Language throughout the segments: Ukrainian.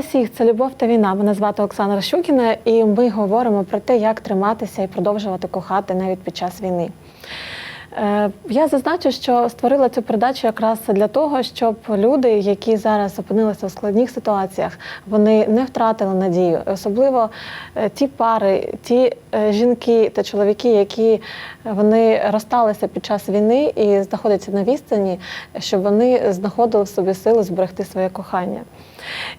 Всіх! Це Любов та війна. Мене звати Оксана Рощукіна, і ми говоримо про те, як триматися і продовжувати кохати навіть під час війни. Е, Я зазначу, що створила цю передачу якраз для того, щоб люди, які зараз опинилися в складних ситуаціях, вони не втратили надію. Особливо е, ті пари, ті е, жінки та чоловіки, які вони розсталися під час війни і знаходяться на відстані, щоб вони знаходили в собі сили зберегти своє кохання.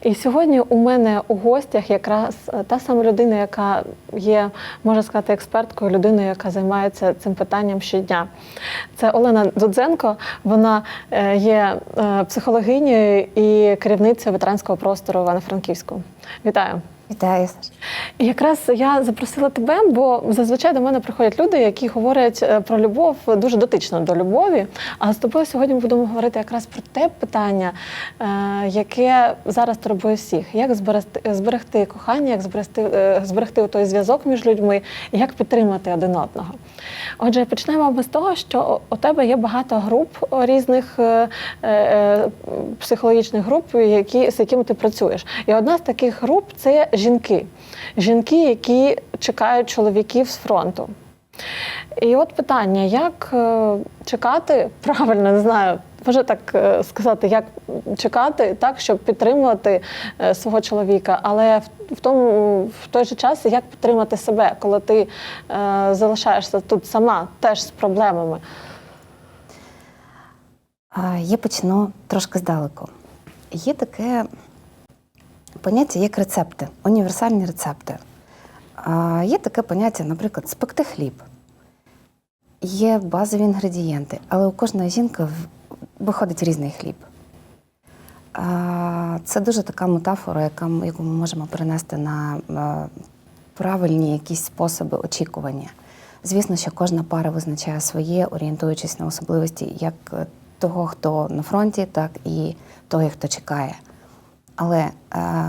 І сьогодні у мене у гостях якраз е, та сама людина, яка є, можна сказати, експерткою, людиною, яка займається цим питанням щодня. Це Олена Дудзенко. Вона е, є е, психологинею і керівницею ветеранського простору Івано-Франківську. Вітаю! Вітаю, якраз я запросила тебе, бо зазвичай до мене приходять люди, які говорять е, про любов дуже дотично до любові. А з тобою сьогодні будемо говорити якраз про те питання, е, яке зараз турбує всіх: як зберегти, зберегти кохання, як зберегти, е, зберегти той зв'язок між людьми, як підтримати один одного. Отже, почнемо ми з того, що у тебе є багато груп різних е, е, психологічних груп, які, з якими ти працюєш. І одна з таких груп це жінки. Жінки, які чекають чоловіків з фронту. І от питання: як е, чекати, правильно не знаю, може так е, сказати, як чекати так, щоб підтримувати е, свого чоловіка, але в, тому в той же час як підтримати себе, коли ти е, залишаєшся тут сама, теж з проблемами. Я почну трошки здалеку. Є таке поняття, як рецепти, універсальні рецепти. Є таке поняття, наприклад, спекти хліб. Є базові інгредієнти, але у кожної жінки виходить різний хліб. Це дуже така метафора, яку ми можемо перенести на е, правильні якісь способи очікування. Звісно, що кожна пара визначає своє, орієнтуючись на особливості як е, того, хто на фронті, так і того, хто чекає. Але е,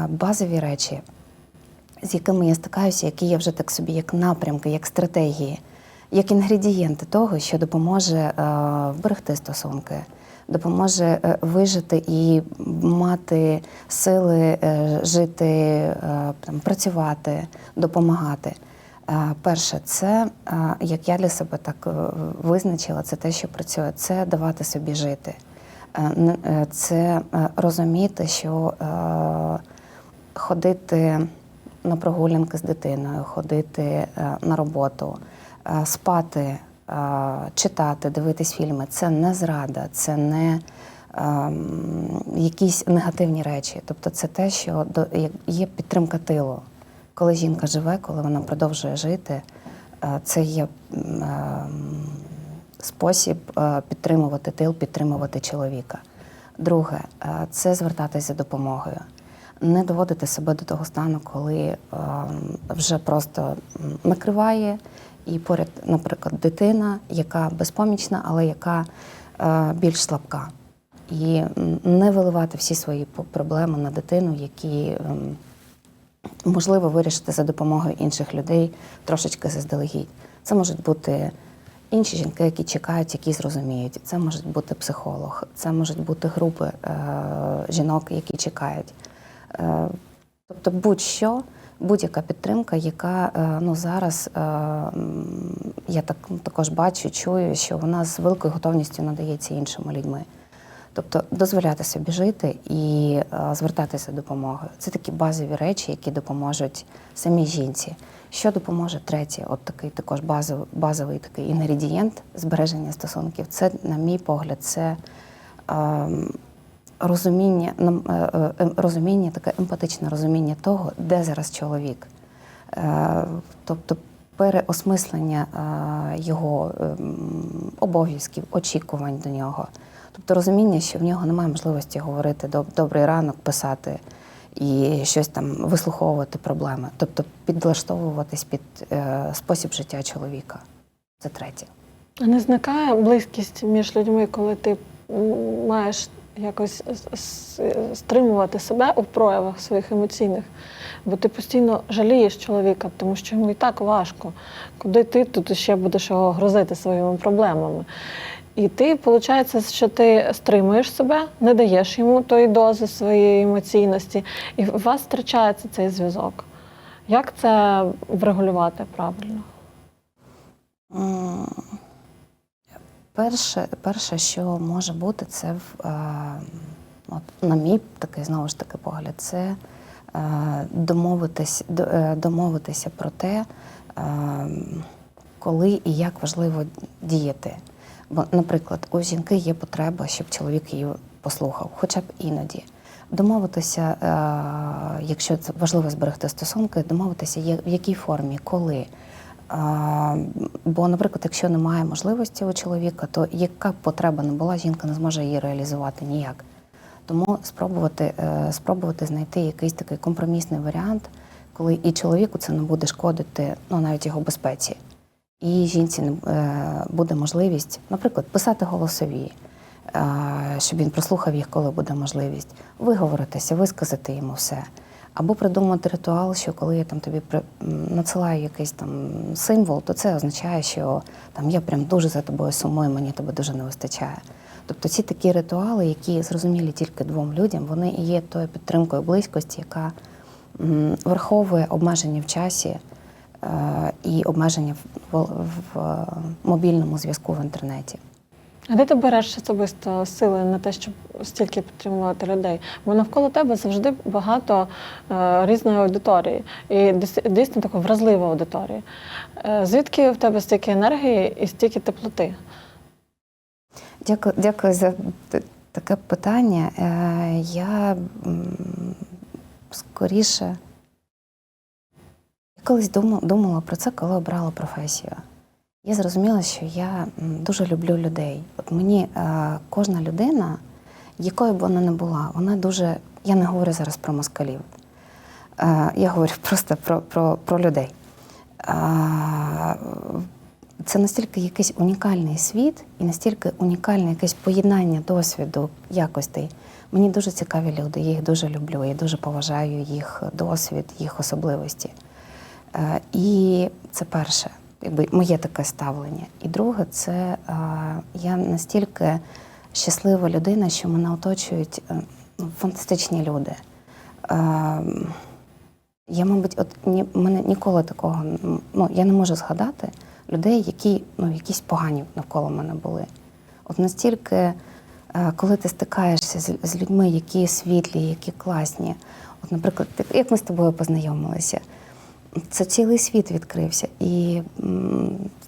базові речі, з якими я стикаюся, які є вже так собі як напрямки, як стратегії, як інгредієнти того, що допоможе е, вберегти стосунки, допоможе е, вижити і мати сили жити, там, працювати, допомагати. Перше, це як я для себе так визначила, це те, що працює, це давати собі жити. Е, е, Це е, розуміти, що ходити на прогулянки з дитиною, ходити на роботу, спати, читати, дивитись фільми це не зрада, це не ем, якісь негативні речі. Тобто це те, що є підтримка тилу. Коли жінка живе, коли вона продовжує жити, це є ем, спосіб е, підтримувати тил, підтримувати чоловіка. Друге, е, це звертатися за допомогою. Не доводити себе до того стану, коли ем, вже просто накриває, і поряд, наприклад, дитина, яка безпомічна, але яка е, більш слабка. І не виливати всі свої проблеми на дитину, які ем, можливо вирішити за допомогою інших людей трошечки заздалегідь. Це можуть бути інші жінки, які чекають, які зрозуміють. Це може бути психолог, це можуть бути групи е, жінок, які чекають. Е, тобто, будь-що, будь-яка підтримка, яка е, ну, зараз е, я так також бачу, чую, що вона з великою готовністю надається іншими людьми. Тобто дозволяти собі жити і е, звертатися допомогою. Це такі базові речі, які допоможуть самій жінці. Що допоможе третє, от такий також базовий, базовий такий інгредієнт збереження стосунків. Це, на мій погляд, це е, розуміння, е, е, е, розуміння, таке емпатичне розуміння того, де зараз чоловік. Е, тобто переосмислення е, його ем, обов'язків, очікувань до нього. Тобто розуміння, що в нього немає можливості говорити «Доб- добрий ранок, писати і щось там вислуховувати проблеми. Тобто підлаштовуватись під е, спосіб життя чоловіка. Це третє. А Не зникає близькість між людьми, коли ти маєш якось стримувати себе у проявах своїх емоційних, бо ти постійно жалієш чоловіка, тому що йому і так важко. Куди ти тут ще будеш його грозити своїми проблемами? І ти, виходить, що ти стримуєш себе, не даєш йому тої дози своєї емоційності, і у вас втрачається цей зв'язок. Як це врегулювати правильно? Перше, перше, що може бути, це е, от, на мій такий знову ж таки погляд, це е, домовитись, до- е, домовитися про те, е, коли і як важливо діяти. Бо, наприклад, у жінки є потреба, щоб чоловік її послухав, хоча б іноді. Домовитися, е, якщо це важливо зберегти стосунки, домовитися, в якій формі, коли. Бо, наприклад, якщо немає можливості у чоловіка, то яка б потреба не була, жінка не зможе її реалізувати ніяк. Тому спробувати, е, спробувати знайти якийсь такий компромісний варіант, коли і чоловіку це не буде шкодити, ну навіть його безпеці, і жінці е, буде можливість, наприклад, писати голосові, е, щоб він прослухав їх, коли буде можливість, виговоритися, висказати йому все. Або придумати ритуал, що коли я там тобі надсилаю якийсь там символ, то це означає, що там я прям дуже за тобою сумую, мені тебе дуже не вистачає. Тобто ці такі ритуали, які зрозумілі тільки двом людям, вони і є тою підтримкою близькості, яка враховує обмеження в часі і обмеження в, в, в е, мобільному зв'язку в інтернеті. А де ти береш особисто сили на те, щоб стільки підтримувати людей? Бо навколо тебе завжди багато е, різної аудиторії, і дійсно така вразлива аудиторія. Е, звідки в тебе стільки енергії і стільки теплоти? Дякую, дякую за таке питання. Е, Я скоріше колись думала, про це, коли обрала професію. Я зрозуміла, що я дуже люблю людей. От мені е, кожна людина, якою б вона не була, вона дуже. Я не говорю зараз про москалів. Е, Я говорю просто про, про, про людей. Е, Це настільки якийсь унікальний світ і настільки унікальне якесь поєднання досвіду, якостей. Мені дуже цікаві люди, я їх дуже люблю, я дуже поважаю їх досвід, їх особливості. Е, І це перше, якби моє таке ставлення. І друге, це е, я настільки щаслива людина, що мене оточують е, ну, фантастичні люди. Я, мабуть, от ні, мене ніколи такого ну, я не можу згадати людей, які ну, якісь погані навколо мене були. От настільки, коли ти стикаєшся з людьми, які світлі, які класні. От, наприклад, як ми з тобою познайомилися, це цілий світ відкрився. І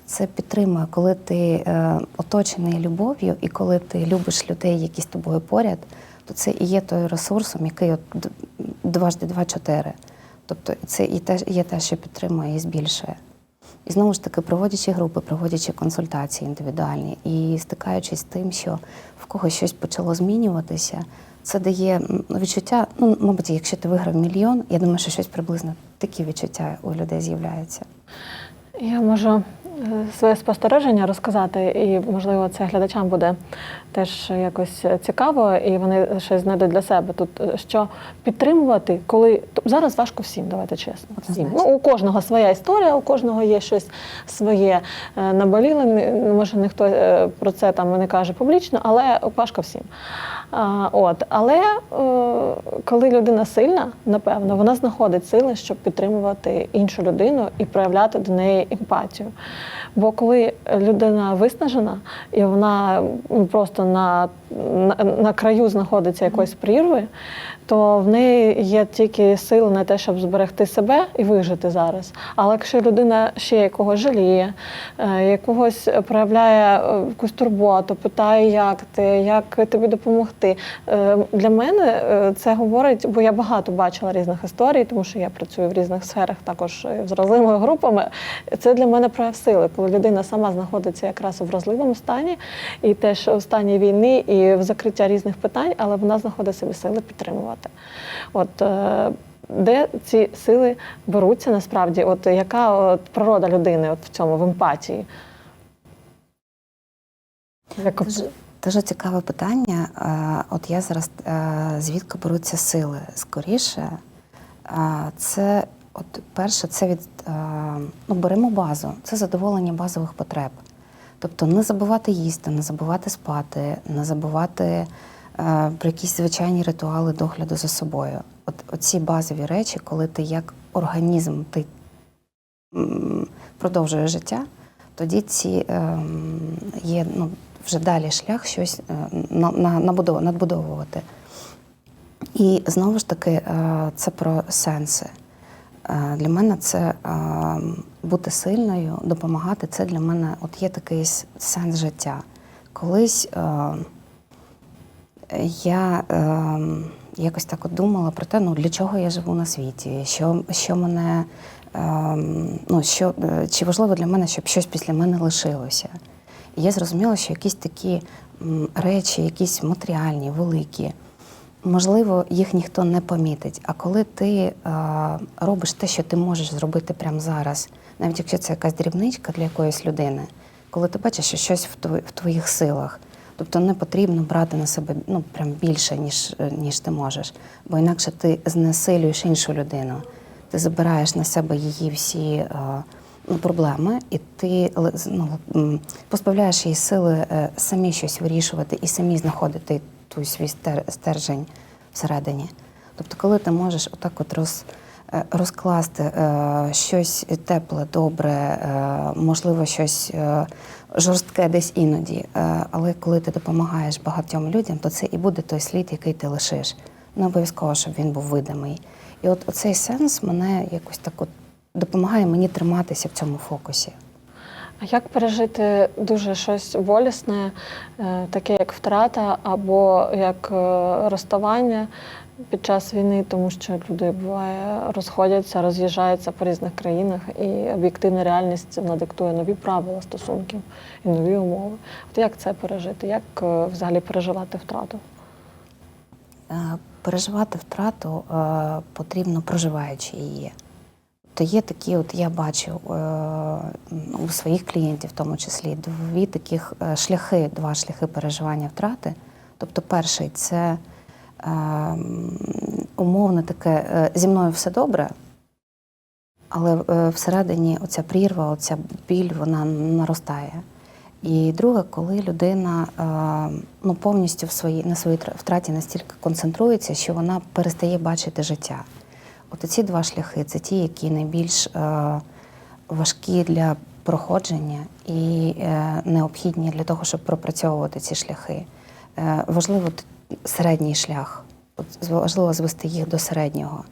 це підтримує, коли ти е, оточений любов'ю, і коли ти любиш людей, які з тобою поряд, то це і є той ресурсом, який от дважди два чотири. Тобто це і те, є те, що підтримує і збільшує. І знову ж таки, проводячи групи, проводячи консультації індивідуальні і стикаючись з тим, що в когось щось почало змінюватися, це дає відчуття. Ну, мабуть, якщо ти виграв мільйон, я думаю, що щось приблизно такі відчуття у людей з'являються. Я можу е, своє спостереження розказати, і можливо це глядачам буде теж якось цікаво, і вони щось знайдуть для себе тут. е, Що підтримувати, коли зараз важко всім, давайте чесно. Всім. Ну, у кожного своя історія, у кожного є щось своє е, наболіле. Може, ніхто про це там не каже публічно, але важко всім. А, от, але е, коли людина сильна, напевно, вона знаходить сили, щоб підтримувати іншу людину і проявляти до неї емпатію. Бо коли людина виснажена і вона просто на, на, на краю знаходиться якоїсь прірви, то в неї є тільки сили на те, щоб зберегти себе і вижити зараз. Але якщо людина ще якогось жаліє, е, якогось проявляє е, якусь турботу, питає, як ти, як тобі допомогти. Е, Для мене це говорить, бо я багато бачила різних історій, тому що я працюю в різних сферах, також з вразливими групами. Це для мене прояв сили, коли людина сама знаходиться якраз у вразливому стані, і теж у стані війни, і в закриття різних питань, але вона знаходить собі сили підтримувати. От е, де ці сили беруться насправді? От яка от, природа людини от в цьому, в емпатії? Як Дуже, дуже цікаве питання. Е, От я зараз е, звідки беруться сили? Скоріше, це от перше, це від ну, беремо базу, це задоволення базових потреб. Тобто не забувати їсти, не забувати спати, не забувати про якісь звичайні ритуали догляду за собою. От оці базові речі, коли ти як організм ти продовжуєш життя, тоді ці ем, є ну, вже далі шлях щось е, на, на, надбудовувати. І знову ж таки, е, це про сенси. Е, Для мене це е, бути сильною, допомагати. Це для мене от є такий сенс життя. Колись е, я е, якось так от думала про те, ну для чого я живу на світі, що, що мене, е, ну, що, е, чи важливо для мене, щоб щось після мене лишилося. І я зрозуміла, що якісь такі речі, якісь матеріальні, великі, можливо, їх ніхто не помітить. А коли ти е, робиш те, що ти можеш зробити прямо зараз, навіть якщо це якась дрібничка для якоїсь людини, коли ти бачиш, що щось в, тво- в твоїх силах, тобто не потрібно брати на себе ну, прям більше, ніж, е, ніж ти можеш, бо інакше ти знесилюєш іншу людину, ти забираєш на себе її всі. е, ну, проблеми, і ти ну, позбавляєш її сили е, самі щось вирішувати і самі знаходити той свій стер- стержень всередині. Тобто, коли ти можеш отак от роз, розкласти е, щось тепле, добре, е, можливо, щось е, жорстке десь іноді, е, але коли ти допомагаєш багатьом людям, то це і буде той слід, який ти лишиш. Не обов'язково, щоб він був видимий. І от оцей сенс мене якось так от допомагає мені триматися в цьому фокусі. А як пережити дуже щось болісне, е, таке як втрата або як е, розставання під час війни, тому що люди буває розходяться, роз'їжджаються по різних країнах, і об'єктивна реальність надиктує нові правила стосунків і нові умови. От як це пережити? Як е, взагалі переживати втрату? Е, Переживати втрату е, потрібно проживаючи її. То є такі, от я бачу у своїх клієнтів, в тому числі, дві таких шляхи, два шляхи переживання втрати. Тобто, перший це умовно таке е, зі мною все добре, але е, всередині оця прірва, оця біль, вона наростає. І друге, коли людина е, ну, повністю в своїй, на своїй втраті настільки концентрується, що вона перестає бачити життя. От ці два шляхи це ті, які найбільш важкі для проходження і необхідні для того, щоб пропрацьовувати ці шляхи. Важливо середній шлях, От важливо звести їх до середнього.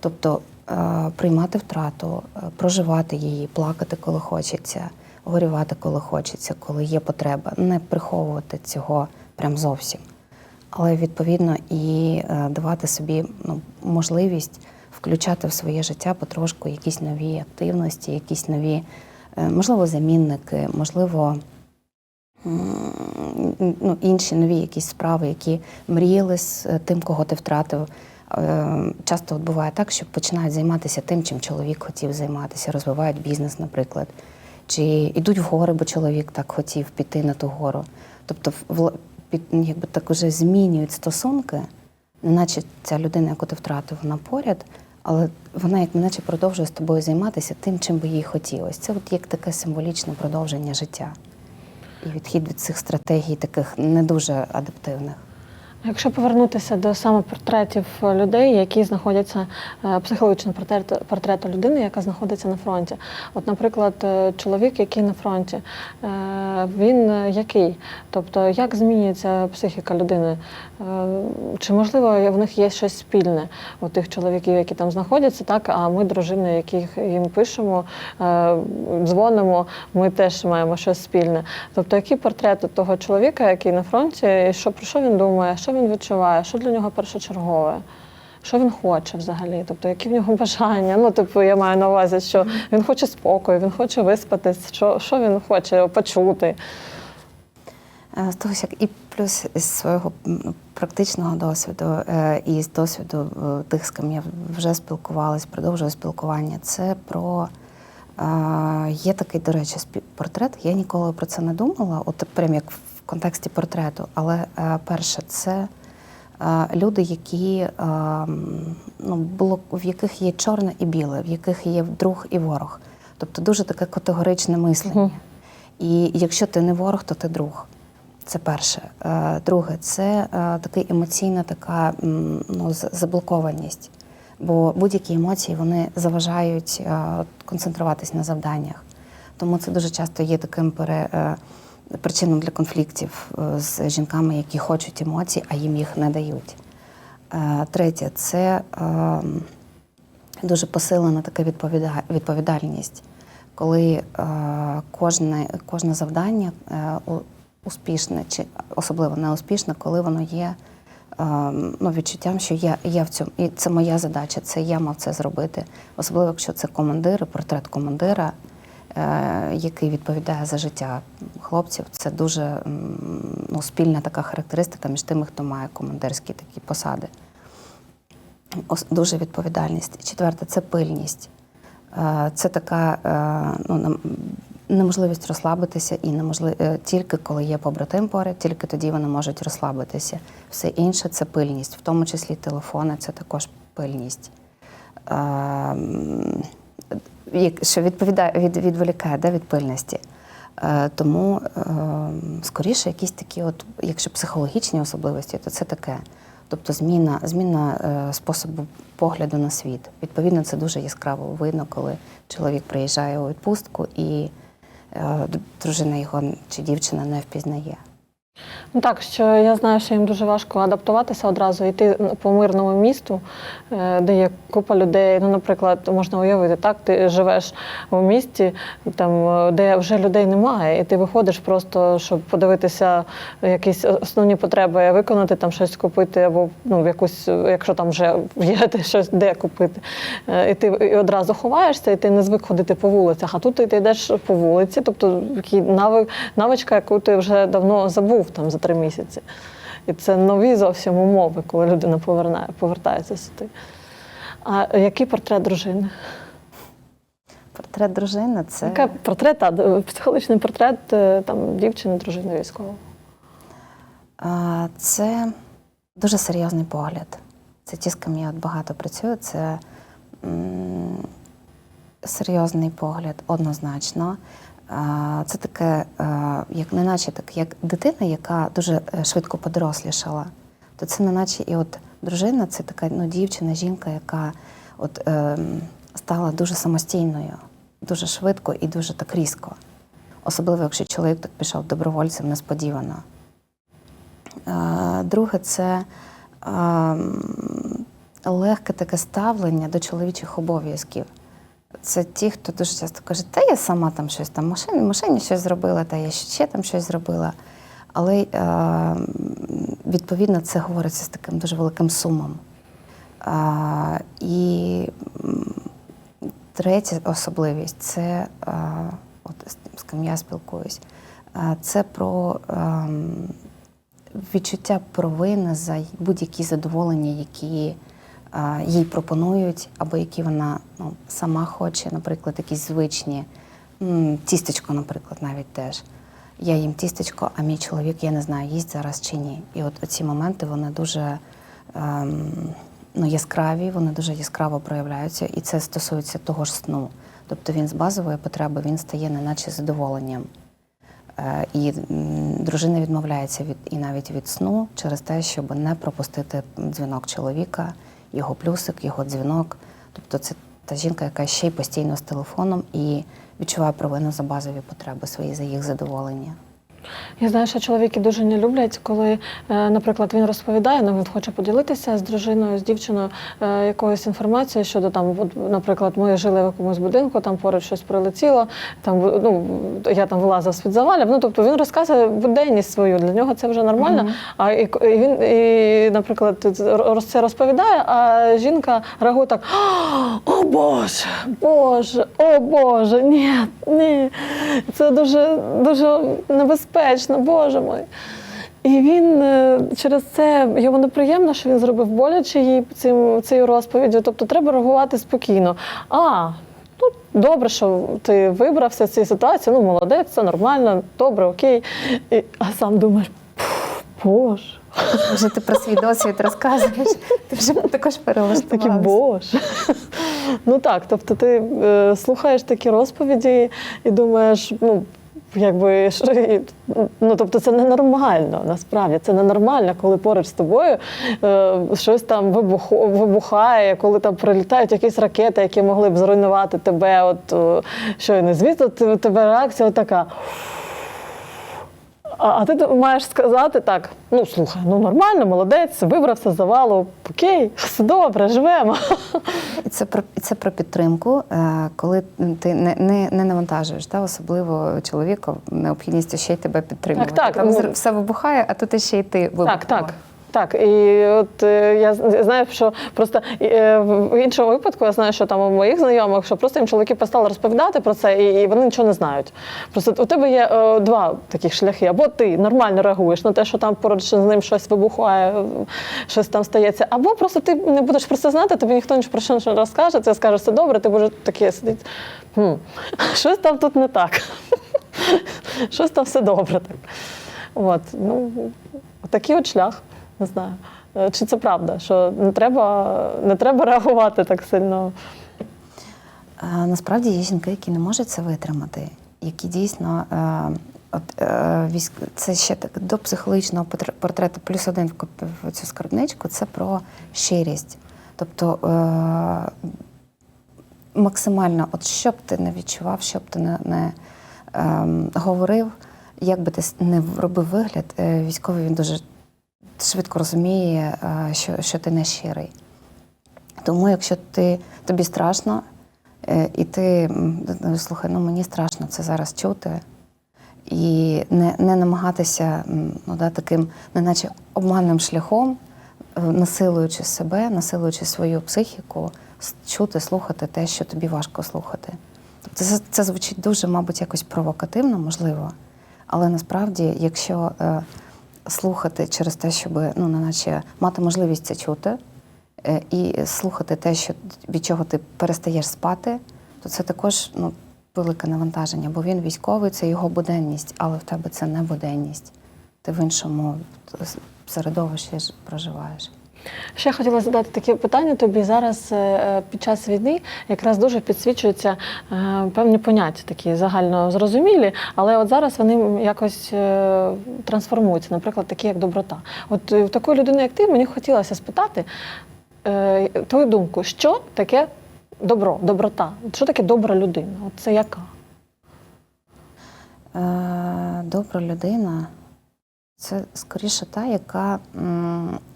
Тобто е, приймати втрату, е, проживати її, плакати, коли хочеться, горювати, коли хочеться, коли є потреба, не приховувати цього прям зовсім. Але відповідно і е, давати собі ну, можливість включати в своє життя потрошку якісь нові активності, якісь нові, можливо, замінники, можливо, ну, інші нові якісь справи, які мріяли з е, тим, кого ти втратив. Е, Часто от буває так, що починають займатися тим, чим чоловік хотів займатися, розвивають бізнес, наприклад, чи йдуть в гори, бо чоловік так хотів піти на ту гору. Тобто, під, якби так уже змінюють стосунки, неначе ця людина, яку ти втратив, вона поряд, але вона як неначе продовжує з тобою займатися тим, чим би їй хотілося. Це от як таке символічне продовження життя і відхід від цих стратегій, таких не дуже адаптивних. Якщо повернутися до саме портретів людей, які знаходяться е, психологічного портрету, портрету людини, яка знаходиться на фронті. От, наприклад, е, чоловік, який на фронті, е, він е, який? Тобто, як змінюється психіка людини? Е, Чи можливо в них є щось спільне у тих чоловіків, які там знаходяться, так? А ми, дружини, яких їм пишемо, е, дзвонимо, ми теж маємо щось спільне. Тобто, який портрет того чоловіка, який на фронті, і що про що він думає, що він відчуває, що для нього першочергове? Що він хоче взагалі? Тобто, які в нього бажання? Ну, типу, я маю на увазі, що він хоче спокою, він хоче виспатись, що, що він хоче почути. Е, З того, як і плюс з свого практичного досвіду е, і з досвіду е, тих, з ким я вже спілкувалась, продовжую спілкування, це про є такий, до речі, портрет. Я ніколи про це не думала, от прям як в контексті портрету. Але е, перше, це е, люди, які е, ну, було в яких є чорне і біле, в яких є друг і ворог. Тобто дуже таке категоричне мислення. Мгм. І якщо ти не ворог, то ти друг. Це перше. Е, Друге, це е, така емоційна така ну, заблокованість. Бо будь-які емоції вони заважають е, концентруватись на завданнях. Тому це дуже часто є таким пере, причиною для конфліктів е, з жінками, які хочуть емоцій, а їм їх не дають. Е, Третє це е, дуже посилена така відповідальність, коли е, кожне, кожне завдання успішне, чи особливо неуспішне, коли воно є е, ну, відчуттям, що я, я в цьому, і це моя задача, це я мав це зробити. Особливо, якщо це командир, портрет командира, який відповідає за життя хлопців, це дуже ну, спільна така характеристика між тими, хто має командирські такі посади. Дуже відповідальність. Четверте це пильність. Е, Це така е, ну, неможливість розслабитися і неможли... е, тільки коли є побратим поряд, тільки тоді вони можуть розслабитися. Все інше це пильність, в тому числі телефони, це також пильність. Що відповідає, від, відволікає да, від пильності. Е, Тому е, скоріше якісь такі, от, якщо психологічні особливості, то це таке. Тобто зміна, зміна е, способу погляду на світ. Відповідно, це дуже яскраво видно, коли чоловік приїжджає у відпустку і дружина його чи дівчина не впізнає. Ну так, що я знаю, що їм дуже важко адаптуватися одразу, йти по мирному місту, е, де є купа людей. Ну, наприклад, можна уявити, так, ти живеш у місті, там, е, де вже людей немає, і ти виходиш просто, щоб подивитися якісь основні потреби, виконати, там щось купити, або ну, якусь, якщо там вже є де щось де купити. Е, І ти і одразу ховаєшся, і ти не звик ходити по вулицях. А тут ти, йдеш по вулиці, тобто навичка, яку ти вже давно забув там за три місяці. І це нові зовсім умови, коли людина повернає, повертається сюди. А який портрет дружини? Портрет дружини це Який портрет, д- психологічний портрет е, там, дівчини, дружини військового. А, Це дуже серйозний погляд. Це ті, з ким я багато працюю. Це м, серйозний погляд, однозначно. Це таке, а, як неначе так, як дитина, яка дуже е, швидко подорослішала. То це неначе і от дружина, це така ну, дівчина, жінка, яка от, ем, стала дуже самостійною, дуже швидко і дуже так різко. Особливо, якщо чоловік так пішов добровольцем несподівано. Е, Друге, це ем, легке таке ставлення до чоловічих обов'язків. Це ті, хто дуже часто каже, та я сама там щось там машині, машині щось зробила, та я ще там щось зробила. Але е, відповідно це говориться з таким дуже великим сумом. Е, і третя особливість це, е, от з ким я спілкуюсь, це про ем, відчуття провини за будь-які задоволення, які їй пропонують, або які вона ну, сама хоче, наприклад, якісь звичні. Тістечко, наприклад, навіть теж. Я їм тістечко, а мій чоловік, я не знаю, їсть зараз чи ні. І от ці моменти вони дуже ем, ну, яскраві, вони дуже яскраво проявляються, і це стосується того ж сну. Тобто він з базової потреби він стає неначе задоволенням. Е, І дружина відмовляється від і навіть від сну через те, щоб не пропустити дзвінок чоловіка, його плюсик, його дзвінок. Тобто це та жінка, яка ще й постійно з телефоном і відчуває провину за базові потреби свої, за їх задоволення. Я знаю, що чоловіки дуже не люблять, коли, е, наприклад, він розповідає, ну він хоче поділитися з дружиною, з дівчиною е, якоюсь інформацією щодо там, от, наприклад, ми жили в якомусь будинку, там поруч щось прилетіло, там ну я там вилазив з під завалів. Ну тобто він розказує буденність свою. Для нього це вже нормально. А і, і він, і, наприклад, роз- це розповідає, а жінка реагує так: О Боже, Боже, о Боже, ні, ні. Це дуже дуже небезпечно, Боже мой. І він е, через це йому неприємно, що він зробив боляче їй цим цією розповіддю. Тобто треба реагувати спокійно. А, ну добре, що ти вибрався з цієї ситуації, ну молодець, це нормально, добре, окей. І, а сам думаєш, «Пф, Боже, Вже ти про свій досвід розказуєш, ти вже також такий перелаштувався. Боже. Ну так, тобто ти е, слухаєш такі розповіді і думаєш, ну. Якби ну тобто це ненормально насправді. Це ненормально, коли поруч з тобою е, щось там вибухає, коли там прилітають якісь ракети, які могли б зруйнувати тебе. От е, щойно, звісно, тебе реакція така. А, ти маєш сказати так: ну слухай, ну нормально, молодець, вибрався з завалу, окей, все добре, живемо. І це про і це про підтримку, е, коли ти не, не, не навантажуєш, та особливо чоловіка необхідністю ще й тебе підтримувати. Так, так, Там ну- все вибухає, а тут ще й ти вибухає. Так, так. Так, і от е, я знаю, що просто е, в іншому випадку я знаю, що там у моїх знайомих, що просто їм чоловіки перестали розповідати про це, і, вони нічого не знають. Просто у тебе є е, два таких шляхи. Або ти нормально реагуєш на те, що там поруч з ним щось вибухає, щось там стається, або просто ти не будеш про це знати, тобі ніхто нічого про що не розкаже, ти скажеш, все добре, ти будеш таке сидіти. Хм, щось там тут не так. Щось там все добре. От, ну, такий от шлях. Не знаю. Е, Чи це правда, що не треба, не треба реагувати так сильно? А, насправді є жінки, які не можуть це витримати, які дійсно. Е, От е, військ, це ще так до психологічного портрету плюс один в, цю скарбничку. Це про щирість. Тобто е, максимально, от що б ти не відчував, що б ти не, не ем, говорив, як би ти не робив вигляд, е, військовий він дуже швидко розуміє, е, що, що ти не щирий. Тому, якщо ти, тобі страшно, е, і ти слухай, ну мені страшно це зараз чути, і не, не намагатися ну, да, таким, неначе обманним шляхом, е, насилуючи себе, насилуючи свою психіку, чути, слухати те, що тобі важко слухати. Тобто це, це звучить дуже, мабуть, якось провокативно, можливо. Але насправді, якщо слухати через те, щоб ну, неначе мати можливість це чути, е, і слухати те, що, від чого ти перестаєш спати, то це також ну, велике навантаження, бо він військовий, це його буденність, але в тебе це не буденність. Ти в іншому середовищі проживаєш. Ще хотіла задати таке питання тобі. Зараз е, під час війни якраз дуже підсвічуються е, певні поняття, такі загально зрозумілі, але от зараз вони якось е, трансформуються, наприклад, такі як доброта. От в такої людини, як ти, мені хотілося спитати твою думку, що таке добро, доброта? Що таке добра людина? От це яка? Добра людина це скоріше та, яка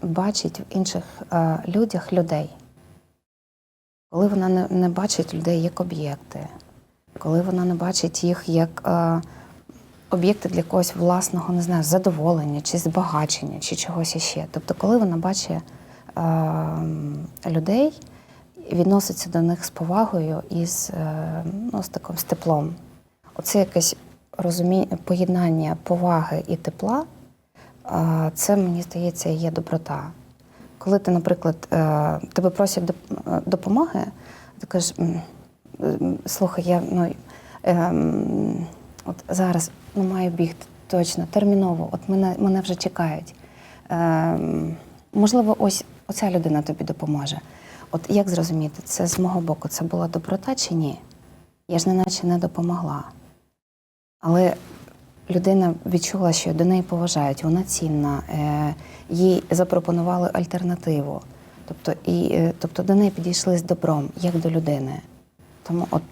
бачить в інших е, людях людей. Коли вона не, бачить людей як об'єкти, коли вона не бачить їх як е, об'єкти для якогось власного, не знаю, задоволення чи збагачення, чи чогось іще. Тобто, коли вона бачить е, людей, відноситься до них з повагою і з, ну, з таким з теплом. Оце якесь розуміння, поєднання поваги і тепла, це, мені здається, є доброта. Коли ти, наприклад, е, тебе просять е, допомоги, ти кажеш, «М, м, слухай, я ну, ем, от зараз ну, маю бігти точно, терміново, от мене, мене вже чекають. Ем, можливо, ось оця людина тобі допоможе. От як зрозуміти, це з мого боку це була доброта чи ні? Я ж неначе не допомогла. Але людина відчула, що до неї поважають, вона цінна, е, їй запропонували альтернативу. Тобто, і, е, тобто до неї підійшли з добром, як до людини. Тому от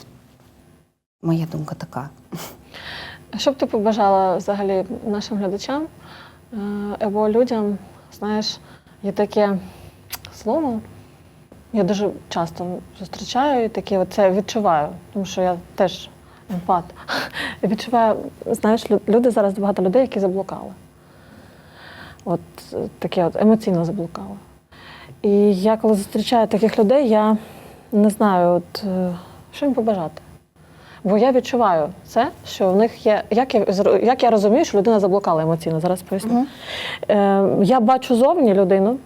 моя думка така. Що б ти побажала взагалі нашим глядачам е, або людям? Знаєш, є таке слово, я дуже часто зустрічаю і таке, це відчуваю, тому що я теж Я відчуваю, знаєш, люди зараз багато людей, які заблукали. От таке от емоційно заблукали. І я коли зустрічаю таких людей, я не знаю, от, е, що їм побажати. Бо я відчуваю це, що в них є. Як я, як я розумію, що людина заблукала емоційно, зараз поясню. Е, я бачу зовні людину,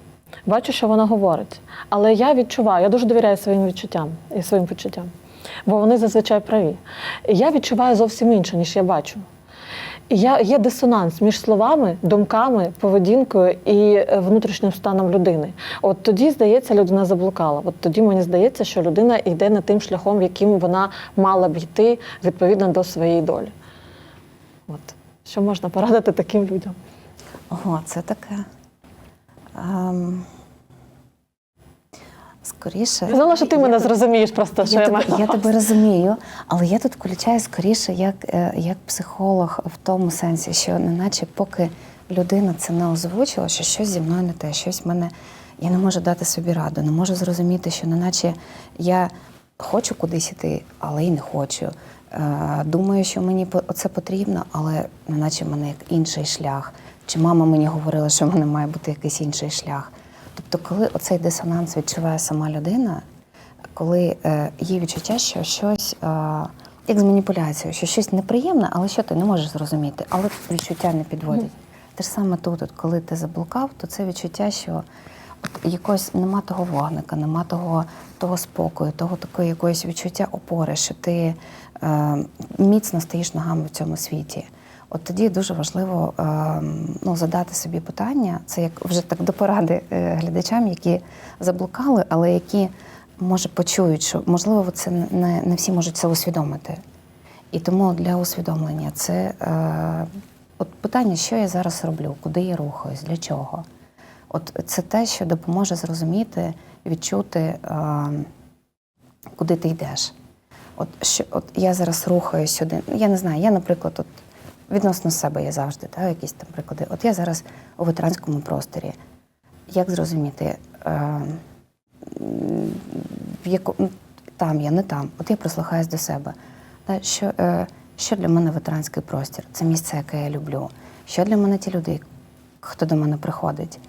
бачу, що вона говорить. Але я відчуваю, я дуже довіряю своїм відчуттям і своїм почуттям, бо вони зазвичай праві. Я відчуваю зовсім інше, ніж я бачу. Я, є дисонанс між словами, думками, поведінкою і е, внутрішнім станом людини. От тоді, здається, людина заблукала. От тоді мені здається, що людина йде не тим шляхом, яким вона мала б йти відповідно до своєї долі. От що можна порадити таким людям? Ого, це таке. Ем, скоріше. Я знала, що ти я мене тут- зрозумієш просто, що я, я, тебе, маю. я тебе розумію, але я тут включаю скоріше як, е, як психолог в тому сенсі, що неначе поки людина це не озвучила, що щось зі мною не те, щось в мене. Я не можу дати собі раду, не можу зрозуміти, що неначе я хочу кудись іти, але й не хочу. Е, Думаю, що мені це потрібно, але неначе в мене інший шлях. Чи мама мені говорила, що в мене має бути якийсь інший шлях. Тобто, коли оцей дисонанс відчуває сама людина, коли е, є відчуття, що щось, е, як з маніпуляцією, що щось неприємне, але що ти не можеш зрозуміти, але відчуття не підводять. Те ж саме тут, от, коли ти заблукав, то це відчуття, що от якось нема того вогника, нема того, того спокою, того такої якоїсь відчуття опори, що ти е, міцно стоїш ногами в цьому світі. От тоді дуже важливо е, ну, задати собі питання, це як вже так до поради е, глядачам, які заблукали, але які може почують, що можливо це не, не всі можуть це усвідомити. І тому для усвідомлення це е, от питання, що я зараз роблю, куди я рухаюсь, для чого. От це те, що допоможе зрозуміти, відчути, куди ти йдеш. От, що, от я зараз рухаюсь сюди. Я не знаю, я, наприклад, от відносно себе я завжди, та, якісь там приклади. От я зараз у ветеранському просторі. Як зрозуміти, е, в яку, там я, не там. От я прислухаюсь до себе. Та, що, е, що для мене ветеранський простір? Це місце, яке я люблю. Що для мене ті люди, хто до мене приходить?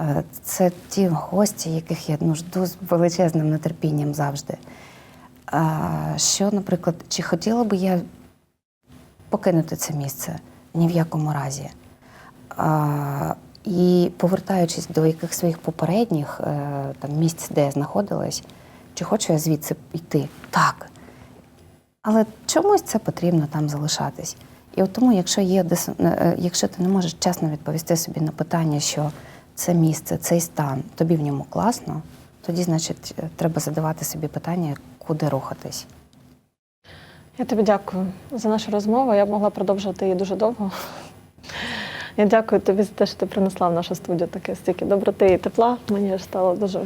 Е, це ті гості, яких я ну, жду з величезним нетерпінням завжди. А, що, наприклад, чи хотіла би я покинути це місце? Ні в якому разі. А, і повертаючись до яких своїх попередніх е, там, місць, де я знаходилась, чи хочу я звідси йти? Так. Але чомусь це потрібно там залишатись. І от тому, якщо є дис- е, якщо ти не можеш чесно відповісти собі на питання, що це місце, цей стан, тобі в ньому класно, тоді, значить, е, треба задавати собі питання, куди рухатись. Я тобі дякую за нашу розмову. Я б могла продовжувати її дуже довго. Я дякую тобі за те, що ти принесла в нашу студію таке стільки доброти і тепла. Мені аж стало дуже,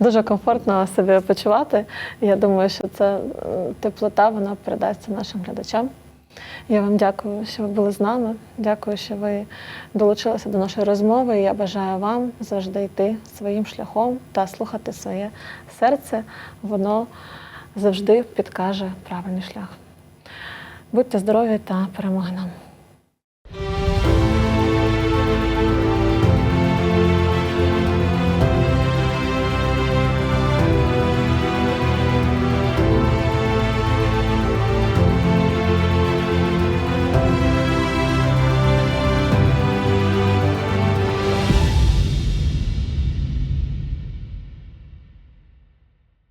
дуже комфортно себе почувати. Я думаю, що ця е, теплота вона передасться нашим глядачам. Я вам дякую, що ви були з нами. Дякую, що ви долучилися до нашої розмови. Я бажаю вам завжди йти своїм шляхом та слухати своє серце. Воно завжди підкаже правильний шлях. Будьте здорові та перемоги нам!